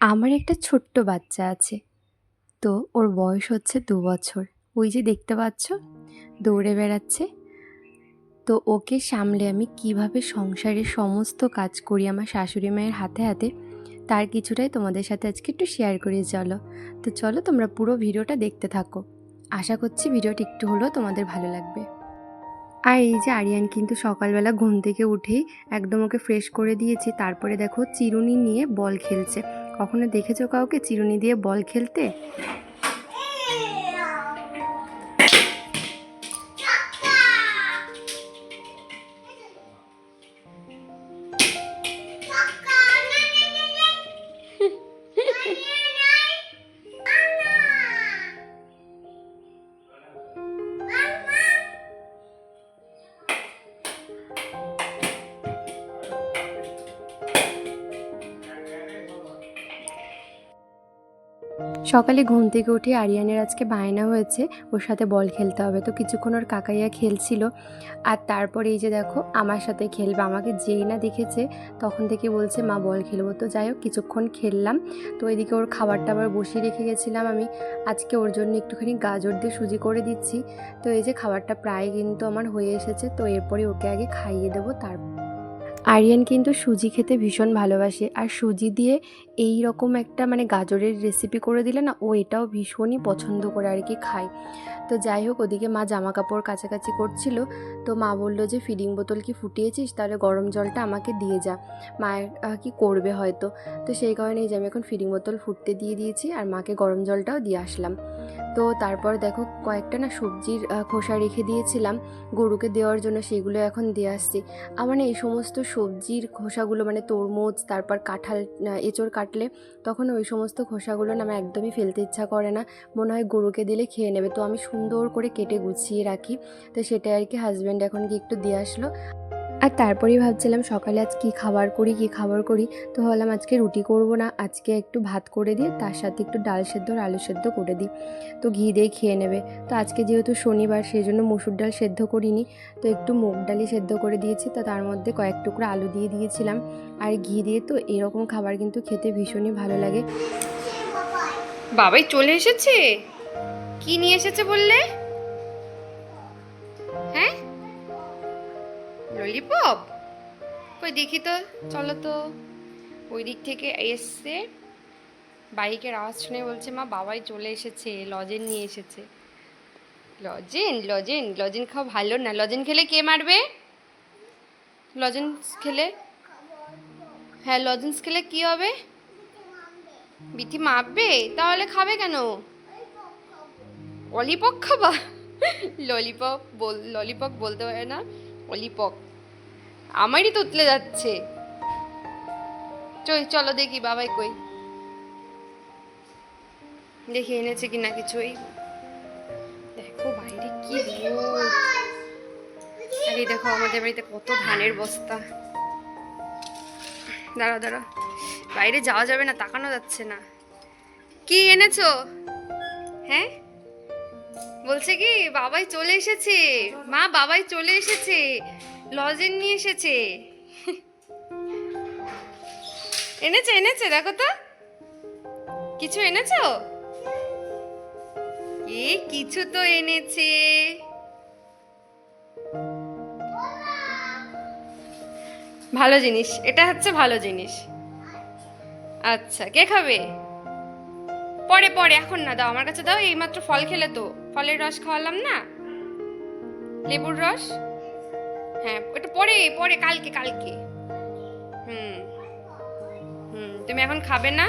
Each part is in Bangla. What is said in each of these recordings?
আমার একটা ছোট্ট বাচ্চা আছে। তো ওর বয়স হচ্ছে দু বছর। ওই যে দেখতে পাচ্ছ, দৌড়ে বেড়াচ্ছে। তো ওকে সামলে আমি কীভাবে সংসারের সমস্ত কাজ করি আমার শাশুড়ি মায়ের হাতে হাতে, তার কিছুটাই তোমাদের সাথে আজকে একটু শেয়ার করি, চলো। তো চলো তোমরা পুরো ভিডিওটা দেখতে থাকো। আশা করছি ভিডিওটি একটু হলেও তোমাদের ভালো লাগবে। আর এই যে আরিয়ান কিন্তু সকালবেলা ঘুম থেকে উঠেই একদম ওকে ফ্রেশ করে দিয়েছি। তারপরে দেখো, চিরুনি নিয়ে বল খেলছে। কখনো দেখেছ কাউকে? চিরুনি দিয়ে বল খেলতে? সকালে ঘুম থেকে উঠে আরিয়ানের আজকে বায়না হয়েছে, ওর সাথে বল খেলতে হবে। তো কিছুক্ষণ ওর কাকাইয়া খেলছিল। আর তারপরে এই যে দেখো, আমার সাথে খেলবে। আমাকে যেই না দেখেছে, তখন থেকে বলছে, মা, বল খেলব। তো যাই হোক, কিছুক্ষণ খেললাম। তো এদিকে ওর খাবার টাবার বসিয়ে রেখে গেছিলাম আমি। আজকে ওর জন্য একটুখানি গাজর দিয়ে সুজি করে দিচ্ছি। তো এই যে খাবারটা প্রায় কিন্তু আমার হয়ে এসেছে। তো এরপরে ওকে আগে খাইয়ে দেবো, তারপর আরিয়ান কিন্তু সুজি খেতে ভীষণ ভালোবাসে। আর সুজি দিয়ে এই রকম একটা মানে গাজরের রেসিপি করে দিলে না, ও এটাও ভীষণই পছন্দ করে আর কি খায়। তো যাই হোক, ওদিকে মা জামা কাপড় কাছাকাছি করছিল। তো মা বলল যে, ফিডিং বোতল কি ফুটিয়েছিস? তাহলে গরম জলটা আমাকে দিয়ে যা। মায়ের কি করবে হয়তো? তো সেই কারণে এই যে আমি এখন ফিডিং বোতল ফুটতে দিয়ে দিয়েছি আর মাকে গরম জলটাও দিয়ে আসলাম। তো তারপর দেখো, কয়েকটা না সবজির খোসা রেখে দিয়েছিলাম। গরুকে দেওয়ার জন্য সেগুলো এখন দিয়ে আসছি। আমার এই সমস্ত সবজির খোসাগুলো মানে তরমুজ, তারপর কাঁঠাল এঁচড় কাটলে তখন ওই সমস্ত খোসাগুলো না আমার একদমই ফেলতে ইচ্ছা করে না। মনে হয় গরুকে দিলে খেয়ে নেবে। তো আমি সুন্দর করে কেটে গুছিয়ে রাখি। তো সেটাই আর কি হাজব্যান্ড এখন কি একটু দিয়ে আসলো। আর তারপরেই ভাবছিলাম সকালে আজ কী খাবার করি, কী খাবার করি? তো ভাবলাম আজকে রুটি করব না, আজকে একটু ভাত করে দিয়ে তার সাথে একটু ডাল সেদ্ধ আর আলু সেদ্ধ করে দিই। তো ঘি দিয়ে খেয়ে নেবে। তো আজকে যেহেতু শনিবার সেই জন্য মুসুর ডাল সেদ্ধ করিনি। তো একটু মুগ ডালই সেদ্ধ করে দিয়েছি। তো তার মধ্যে কয়েক টুকরো আলু দিয়ে দিয়েছিলাম। আর ঘি দিয়ে তো এরকম খাবার কিন্তু খেতে ভীষণই ভালো লাগে। বাবাই চলে এসেছে? কি নিয়ে এসেছে বললে? ললিপপ কই, দেখি তো, চলো তো। ওই দিক থেকে এসছে। বাইকের আওয়াজ শুনে বলছে, মা, বাবাই চলে এসেছে, লজেন নিয়ে এসেছে। লজেন লজেন লজেন খাওয়া ভালো না। লজেন খেলে কে মারবে? লজেন্স খেলে? হ্যাঁ লজেন্স খেলে কি হবে? বিথি মাপবে? তাহলে খাবে কেন? অলিপক খাবা? ললিপপ বল, ললিপপ বলতে পারে না। অলিপক আমারই তো উতলে যাচ্ছে। চই, চলো দেখি বাবাই কই। দেখি এনেছে কি না কিছুই। দেখো বাইরে কি দেখো, আমাদের বাড়িতে কত ধানের বস্তা। দাঁড়া দাঁড়া। বাইরে যাওয়া যাবে না, তাকানো যাচ্ছে না। কি এনেছো? হ্যাঁ? বলছে কি, বাবাই চলে এসেছে। মা, বাবাই চলে এসেছে। লজেন নিয়ে এসেছে। এনেছে এনেছে, দেখো তো। কিছু এনেছো? এ, কিছু তো এনেছে। ভালো জিনিস, এটা হচ্ছে ভালো জিনিস। আচ্ছা কে খাবে? পরে পরে, এখন না, দাও, আমার কাছে দাও, এইমাত্র ফল খেলে তো। ফলের রস খাওয়ালাম না? লেবুর রস? হ্যাঁ ওটা পরে পরে, কালকে কালকে। হুম হুম, তুমি এখন খাবে না?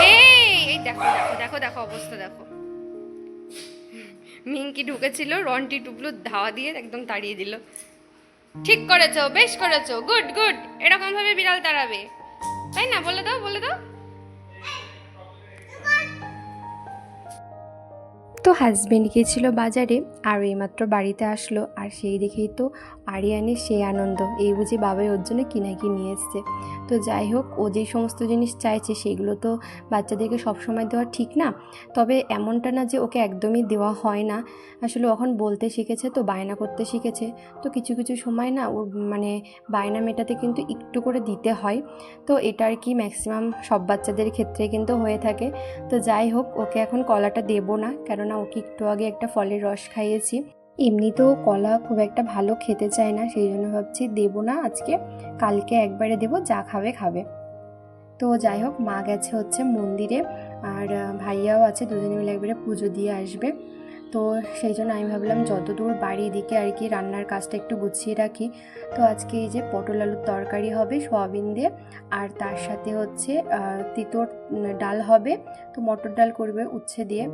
এই এই দেখো দেখো দেখো দেখো অবস্থা, দেখো। মিঙ্কি ঢুকেছিল, রন্টি টুবলু ধাওয়া দিয়ে একদম তাড়িয়ে দিল। ঠিক করেছ, বেশ করেছ, গুড গুড। এরকম ভাবে বিড়াল তাড়াবে। তাই না? বলে দাও বলে দাও। তো হাজব্যান্ড গিয়েছিল বাজারে, আর এইমাত্র বাড়িতে আসলো, আর সেই দেখেই তো আরিয়ানের সেই আনন্দ। এই বুঝি বাবাই ওর জন্য কিনা কি নিয়ে এসছে। তো যাই হোক, ও যে সমস্ত জিনিস চাইছে সেগুলো তো বাচ্চাদেরকে সবসময় দেওয়া ঠিক না। তবে এমনটা না যে ওকে একদমই দেওয়া হয় না। আসলে ও এখন বলতে শিখেছে তো, বায়না করতে শিখেছে। তো কিছু কিছু সময় না ওর মানে বায়না মেটাতে কিন্তু একটু করে দিতে হয়। তো এটা আর কি ম্যাক্সিমাম সব বাচ্চাদের ক্ষেত্রে কিন্তু হয়ে থাকে। তো যাই হোক, ওকে এখন কলাটা দেবো না। কেননা ওকে একটু আগে একটা ফলের রস খাইয়েছি। এমনিতেও কলা খুব একটা ভালো খেতে চায় না, সেই জন্য ভাবছি দেবো না আজকে, কালকে একবারে দেবো, যা খাবে খাবে। তো যাই হোক, মা গেছে হচ্ছে মন্দিরে, আর ভাইয়াও আছে, দুজনে মিলে একবারে পুজো দিয়ে আসবে। তো সেই জন্য আমি ভাবলাম যতদূর বাড়ি দিকে আর কি রান্নার কাজটা একটু গুছিয়ে রাখি। তো আজকে এই যে পটল আলুর তরকারি হবে সোয়াবিন দিয়ে, আর তার সাথে হচ্ছে তিতর ডাল হবে। তো মটর ডাল করবে উচ্ছে দিয়ে।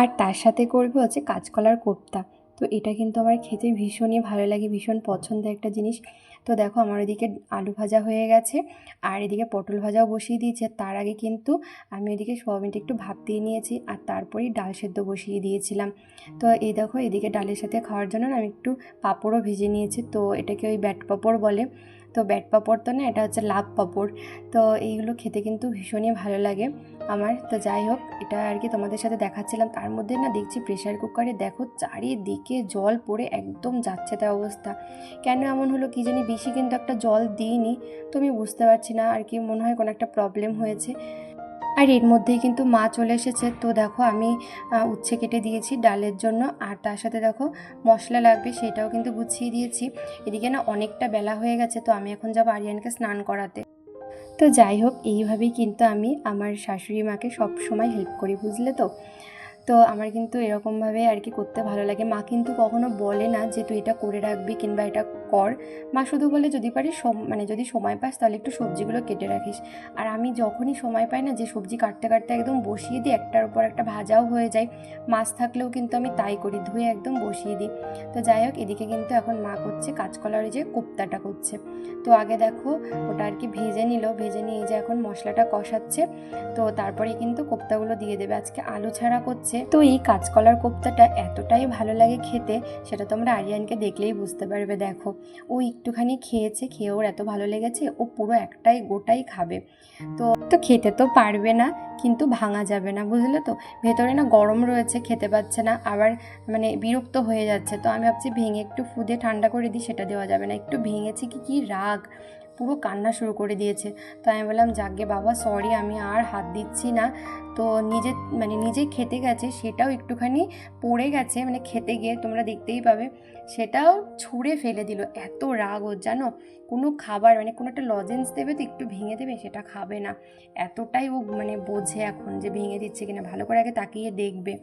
আর তার সাথে করবে হচ্ছে কাঁচকলার কোপ্তা। তো এটা কিন্তু আমার খেতে ভীষণই ভালো লাগে, ভীষণ পছন্দের একটা জিনিস। তো দেখো আমার এদিকে আলু ভাজা হয়ে গেছে, আর এদিকে পটল ভাজাও বসিয়ে দিয়েছে। তার আগে কিন্তু আমি এদিকে সোয়াবিনটা একটু ভাপ দিয়ে নিয়েছি, আর তারপরেই ডাল সেদ্ধ বসিয়ে দিয়েছিলাম। তো এই দেখো এদিকে ডালের সাথে খাওয়ার জন্য আমি একটু পাঁপড়ও ভেজে নিয়েছি। তো এটাকে ওই ব্যাট পাঁপড় বলে। তো ব্যাট পাঁপড় তো না, এটা হচ্ছে লাভ পাঁপড়। তো এইগুলো খেতে কিন্তু ভীষণই ভালো লাগে আমার। তো যাই হোক, এটা আর কি তোমাদের সাথে দেখাচ্ছিলাম। তার মধ্যে না দেখছি প্রেশার কুকারে দেখো চারিদিকে জল পড়ে একদম যাচ্ছে তা অবস্থা। কেন এমন হলো কি জানি, বেশি কিন্তু একটা জল দিইনি। তো আমি বুঝতে পারছি না, আর কি মনে হয় কোনো একটা প্রবলেম হয়েছে। আর এর মধ্যেই কিন্তু মা চলে এসেছে। তো দেখো আমি উচ্ছে কেটে দিয়েছি ডালের জন্য। আর তার সাথে দেখো মশলা লাগবে সেটাও কিন্তু গুছিয়ে দিয়েছি। এদিকে না অনেকটা বেলা হয়ে গেছে, তো আমি এখন যাব আরিয়ানকে স্নান করাতে। তো যাই হোক, এইভাবেই কিন্তু আমি আমার শাশুড়ি মাকে সব সময় হেল্প করি, বুঝলে তো? তো আমার কিন্তু এরকমভাবে আর কি করতে ভালো লাগে। মা কিন্তু কখনো বলে না যে তুই এটা করে রাখবি কিংবা এটা কর। মা শুধু বলে, যদি পারিস মানে যদি সময় পাস তাহলে একটু সবজিগুলো কেটে রাখিস। আর আমি যখনই সময় পাই না যে সবজি কাটতে কাটতে একদম বসিয়ে দিই, একটার উপর একটা ভাজাও হয়ে যায়। মাছ থাকলেও কিন্তু আমি তাই করি, ধুয়ে একদম বসিয়ে দিই। তো যাই হোক, এদিকে কিন্তু এখন মা করছে কাঁচকলার যে কোপ্তাটা করছে। তো আগে দেখো ওটা আর কি ভেজে নিল। ভেজে নিয়ে যে এখন মশলাটা কষাচ্ছে। তো তারপরে কিন্তু কোপ্তাগুলো দিয়ে দেবে। আজকে আলু ছাড়া করছে তো এই কাঁচকলার কোপ্তাটা এতটাই ভালো লাগে খেতে, সেটা তোমরা আরিয়ানকে দেখলেই বুঝতে পারবে, দেখো। ও একটুখানি খেয়েছে খেয়ে ওর এত ভালো লেগেছে, ও পুরো একটাই গোটাই খাবে। তো তো খেতে তো পারবে না, কিন্তু ভাঙা যাবে না, বুঝলে তো? ভেতরে না গরম রয়েছে, খেতে পাচ্ছে না, আবার মানে বিরক্ত হয়ে যাচ্ছে। তো আমি ভাবছি ভেঙে একটু ফুদে ঠান্ডা করে দিই, সেটা দেওয়া যাবে না। একটু ভেঙেছি কি কি রাগ। পুরো কান্না শুরু করে দিয়েছে। তো আমি বললাম যাকে বাবা সরি আমি আর হাত দিচ্ছি না। তো নিজে মানে নিজে খেতে গেছে, সেটাও একটুখানি পড়ে গেছে মানে খেতে গিয়ে তোমরা দেখতেই পাবে। সেটাও ছুঁড়ে ফেলে দিল। এত রাগ ওর, জানো? কোনো খাবার মানে কোনো একটা লজেন্স দেবে তো একটু ভেঙে দেবে, সেটা খাবে না। এতটাই ও মানে বোঝে এখন যে ভেঙে দিচ্ছে কিনা। ভালো করে আগে তাকিয়ে দেখবে।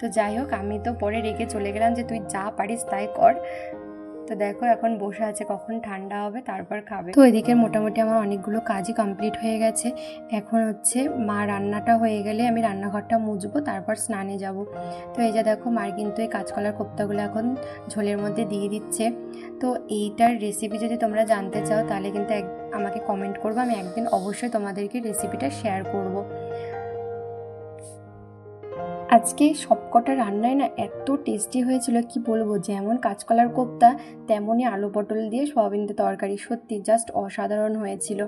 তো যাই হোক, আমি তো পরে রেগে চলে গেলাম যে, তুই যা পারিস তাই কর। তো দেখো এখন বসে আছে কখন ঠান্ডা হবে তারপর খাবে। তো এদিকে মোটামুটি আমার অনেকগুলো কাজই কমপ্লিট হয়ে গেছে। এখন হচ্ছে মা রান্নাটা হয়ে গেলে আমি রান্নাঘরটা মুছবো তারপর স্নানে যাব। তো এই যে দেখো মার কিন্তু এই কাঁচকলার কোপ্তাগুলো এখন ঝোলের মধ্যে দিয়ে দিচ্ছে। তো এইটার রেসিপি যদি তোমরা জানতে চাও তাহলে কিন্তু এক আমাকে কমেন্ট করব আমি একদিন অবশ্যই তোমাদেরকে রেসিপিটা শেয়ার করব। আজকে সবকটা রান্নায় না এত টেস্টি হয়েছিল, কি বলব? যেমন কাঁচকলার কোপ্তা তেমনই আলু পটল দিয়ে সয়াবিন দিয়ে তরকারি। সত্যি জাস্ট অসাধারণ হয়েছিল।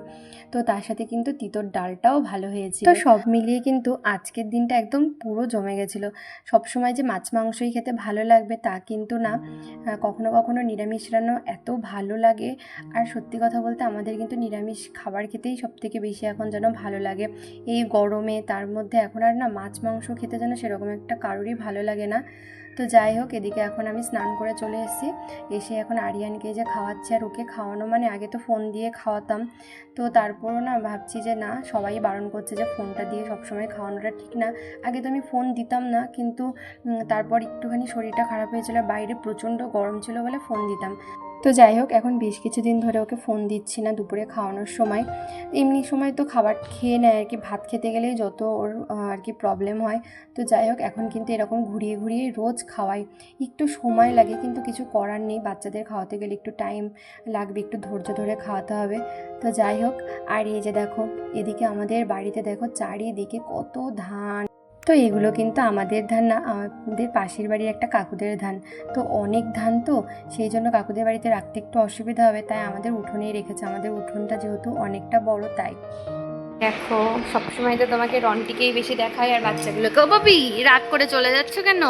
তো তার সাথে কিন্তু তিতর ডালটাও ভালো হয়েছিল। তো সব মিলিয়ে কিন্তু আজকের দিনটা একদম পুরো জমে গেছিল। সবসময় যে মাছ মাংসই খেতে ভালো লাগবে তা কিন্তু না। কখনো কখনো নিরামিষ রান্না এত ভালো লাগে। আর সত্যি কথা বলতে আমাদের কিন্তু নিরামিষ খাবার খেতেই সব থেকে বেশি এখন যেন ভালো লাগে। এই গরমে তার মধ্যে এখন আর না মাছ মাংস খেতে যেন সেরকম একটা কারোরই ভালো লাগে না। তো যাই হোক, এদিকে এখন আমি স্নান করে চলে এসেছি। এসে এখন আরিয়ানকে যে খাওয়াচ্ছি আর ওকে খাওয়ানো মানে আগে তো ফোন দিয়ে খাওয়াতাম। তো তারপরও না ভাবছি যে না, সবাই বারণ করছে যে ফোনটা দিয়ে সবসময় খাওয়ানোটা ঠিক না। আগে তো আমি ফোন দিতাম না, কিন্তু তারপর একটুখানি শরীরটা খারাপ হয়েছিল, বাইরে প্রচণ্ড গরম ছিল বলে ফোন দিতাম। তো যাই হোক, এখন বেশ কিছুদিন ধরে ওকে ফোন দিচ্ছি না দুপুরে খাওয়ানোর সময়। এমনি সময় তো খাবার খেয়ে নেয় আর কি, ভাত খেতে গেলেই যত ওর আর কি প্রবলেম হয়। তো যাই হোক, এখন কিন্তু এরকম ঘুরিয়ে ঘুরিয়ে রোজ খাওয়াই। একটু সময় লাগে কিন্তু কিছু করার নেই। বাচ্চাদের খাওয়াতে গেলে একটু টাইম লাগবে, একটু ধৈর্য ধরে খাওয়াতে হবে। তো যাই হোক, আর এই যে দেখো, এদিকে আমাদের বাড়িতে দেখো, চারিদিকে কত ধান তো এগুলো কিন্তু আমাদের ধান না, আমাদের পাশের বাড়ির একটা কাকুদের ধান। তো অনেক ধান তো সেই জন্য কাকুদের বাড়িতে রাখতে একটু অসুবিধা হবে, তাই আমাদের উঠোনেই রেখেছে। আমাদের উঠোনটা যেহেতু অনেকটা বড়, তাই। দেখো, সবসময় তো তোমাকে রনটিকেই বেশি দেখায় আর বাচ্চাগুলোকে। ও বাবি রাগ করে চলে যাচ্ছ কেন?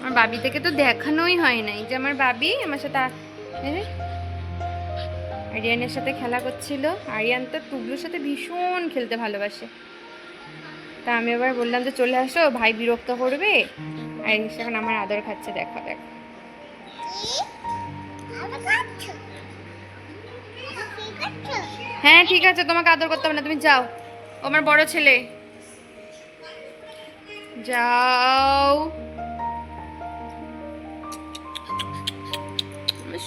আমার বাবি থেকে তো দেখানোই হয় নাই যে আমার বাবি আমার সাথে আরিয়ানের সাথে খেলা করছিল। আরিয়ান তো টুবলুর সাথে ভীষণ খেলতে ভালোবাসে। তা আমি আবার বললাম যে চলে আসো, ভাই বিরক্ত করবে। আর এখন আমার আদর খাচ্ছে, দেখো দেখো। হ্যাঁ ঠিক আছে, তোমাকে আদর করতে হবে না, তুমি যাও। আমার বড় ছেলে। যাও।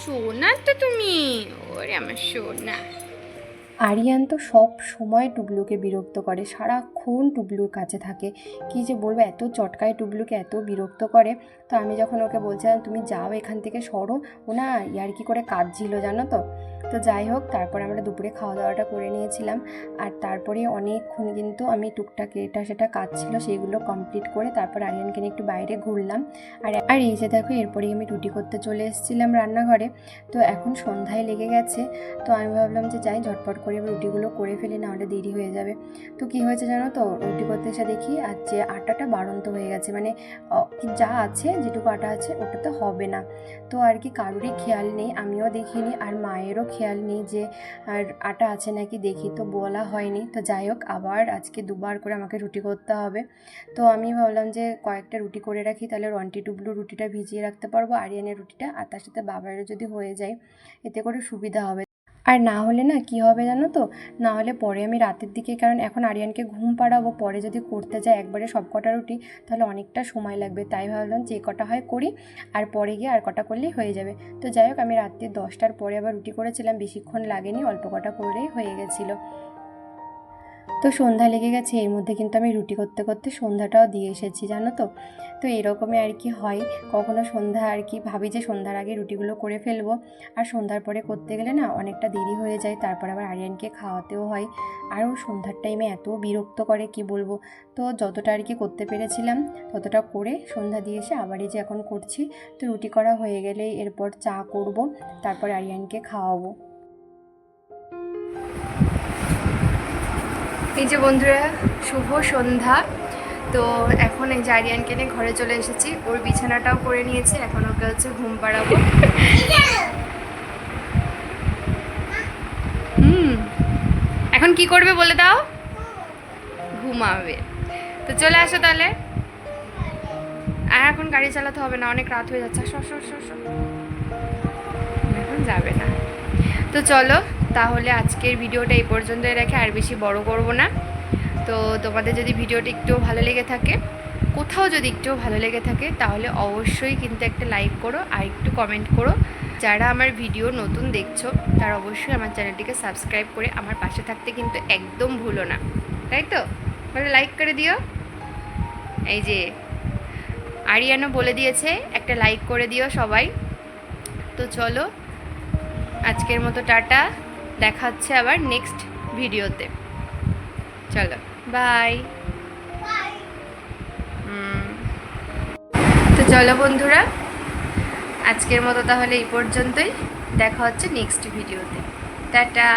সোনা তো তুমি। ওরে, আমার সোনা। আরিয়ান তো সব সময় টুবলুকে বিরক্ত করে, সারাক্ষণ টুবলুর কাছে থাকে। কি যে বলব, এত চটকায় টুবলুকে, এত বিরক্ত করে। তো আমি যখন ওকে বলছিলাম, তুমি যাও এখান থেকে সরো। ও না, ইয়ার কি করে কাঁদছিল জানো তো? তো যাই হোক, তারপরে আমরা দুপুরে খাওয়া দাওয়াটা করে নিয়েছিলাম। আর তারপরে অনেকক্ষণ কিন্তু আমি টুকটাক এটা সেটা কাজ ছিল সেইগুলো কমপ্লিট করে তারপর আরিয়ানকে নিয়ে একটু বাইরে ঘুরলাম। আর আর এই যে দেখো, এরপরেই আমি রুটি করতে চলে এসেছিলাম রান্নাঘরে। তো এখন সন্ধ্যায় লেগে গেছে। তো আমি ভাবলাম যে যাই, ঝটপট করে এবার রুটিগুলো করে ফেলি না হলে দেরি হয়ে যাবে। তো কি হয়েছে জানো তো? রুটি করতে এসে দেখি আর যে আটাটা বাড়ন্ত হয়ে গেছে। মানে যা আছে, যেটুকু আটা আছে, ওটা তো হবে না। তো আর কি কারোরই খেয়াল নেই, আমিও দেখিনি, আর মায়েরও খেয়াল নেই যে, আর আটা আছে নাকি দেখি তো বলা হয়নি। তো যাই হোক, আবার আজকে দুবার করে আমাকে রুটি করতে হবে। তো আমি ভাবলাম যে, কয়েকটা রুটি করে রাখি, তাহলে রন্টি টুবলু রুটিটা ভিজিয়ে রাখতে পারব, আরিয়ানের রুটিটা, আর তার সাথে বাবারও যদি হয়ে যায়, এতে করে সুবিধা হবে। আর না হলে না কি হবে জানো তো? না হলে পরে আমি রাতের দিকে, কারণ এখন আরিয়ানকে ঘুম পাড়াবো, পরে যদি করতে যাই একবারে সব কটা রুটি, তাহলে অনেকটা সময় লাগবে। তাই ভাবলাম যে কটা হয় করি, আর পরে গিয়ে আর কটা করলেই হয়ে যাবে। তো যাই হোক, আমি রাত্রি দশটার পরে আবার রুটি করেছিলাম, বেশিক্ষণ লাগেনি, অল্প কটা করেই হয়ে গেছিল। তো সন্ধ্যা লেগে গেছে, এর মধ্যে কিন্তু আমি রুটি করতে করতে সন্ধ্যাটাও দিয়ে এসেছি, জানো তো? তো এরকমই আর কি হয়। কখনো সন্ধ্যা আর কি ভাবি যে সন্ধ্যার আগে রুটিগুলো করে ফেলব। আর সন্ধ্যার পরে করতে গেলে না অনেকটা দেরি হয়ে যায়, তারপর আবার আরিয়ানকে খাওয়াতেও হয়। আর ও সন্ধ্যার টাইমে এত বিরক্ত করে, কি বলব? তো যতটা আর কি করতে পেরেছিলাম, ততটা করে সন্ধ্যা দিয়ে এসে আবারই যে এখন করছি, তো রুটি করা হয়ে গেলেই এরপর চা করব, তারপর আরিয়ানকে খাওয়াবো। এই যে বন্ধুরা, শুভ সন্ধ্যা। তো এখন এই যে আরিয়ানকে নিয়ে ঘরে চলে এসেছি। ওর বিছানাটাও করে নিয়েছে, এখন ওকে হচ্ছে ঘুম পাড়াবো। হুম, এখন কি করবে বলে দাও? ঘুমাবে। তো চলে আসো তাহলে। আর এখন গাড়ি চালাতে হবে না, অনেক রাত হয়ে যাচ্ছে। এখন যাবে না। তো চলো, তাহলে আজকের ভিডিওটা এই পর্যন্তই রেখে আর বেশি বড় করব না। তো তোমাদের যদি ভিডিওটা একটুও ভালো লেগে থাকে, কোথাও যদি একটুও ভালো লেগে থাকে, তাহলে অবশ্যই কিন্তু একটা লাইক করো আর একটু কমেন্ট করো। যারা আমার ভিডিও নতুন দেখছ, তারা অবশ্যই আমার চ্যানেলটিকে সাবস্ক্রাইব করে আমার পাশে থাকতে কিন্তু একদম ভুলো না। তাই তো? তাহলে লাইক করে দিও। এই যে আরিয়ানও বলে দিয়েছে, একটা লাইক করে দিও সবাই। তো চলো আজকের মতো টাটা। দেখা হচ্ছে আবার নেক্সট ভিডিওতে। চলো বাই তো চলো বন্ধুরা, আজকের মতো তাহলে এই পর্যন্তই। দেখা হচ্ছে নেক্সট ভিডিওতে। টাটা।